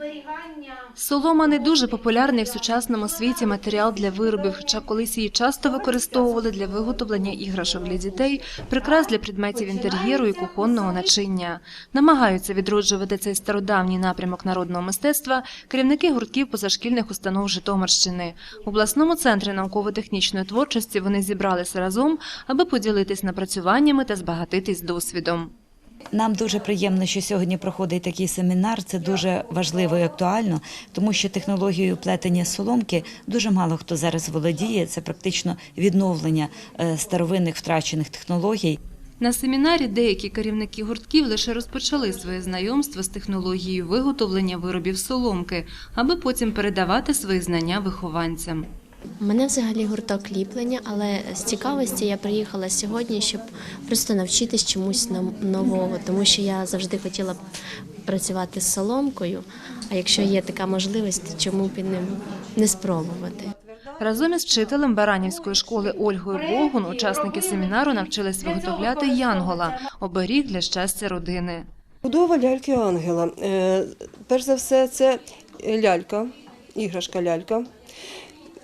зберігання. Солома не дуже популярний в сучасному світі матеріал для виробів, хоча колись її часто використовували для виготовлення іграшок для дітей, прикрас для предметів інтер'єру і кухонного начиння. Намагаються відроджувати цей стародавній напрямок народного мистецтва керівники гуртків позашкільних установ Житомирщини. У обласному центрі науково-технічної творчості вони зібралися разом, аби поділитись напрацюваннями та збагатитись досвідом. Нам дуже приємно, що сьогодні проходить такий семінар. Це дуже важливо і актуально, тому що технологією плетення соломки дуже мало хто зараз володіє. Це практично відновлення е, старовинних втрачених технологій. На семінарі деякі керівники гуртків лише розпочали своє знайомство з технологією виготовлення виробів соломки, аби потім передавати свої знання вихованцям. Мене взагалі гурток ліплення, але з цікавості я приїхала сьогодні, щоб просто навчитись чомусь нового, тому що я завжди хотіла б працювати з соломкою. А якщо є така можливість, чому б і не, не спробувати? Разом із вчителем Баранівської школи Ольгою Богун учасники семінару навчились виготовляти янгола оберіг для щастя родини. Будова ляльки ангела. Е, Перш за все, це лялька, іграшка лялька.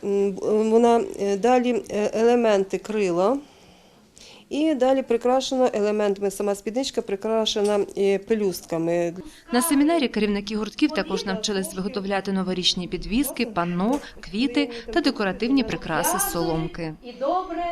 М, Вона е, далі е, елементи крила. І далі прикрашена елементами, сама спідничка прикрашена е, пелюстками. На семінарі керівники гуртків також навчились виготовляти новорічні підвіски, панно, квіти та декоративні прикраси з соломки. І добре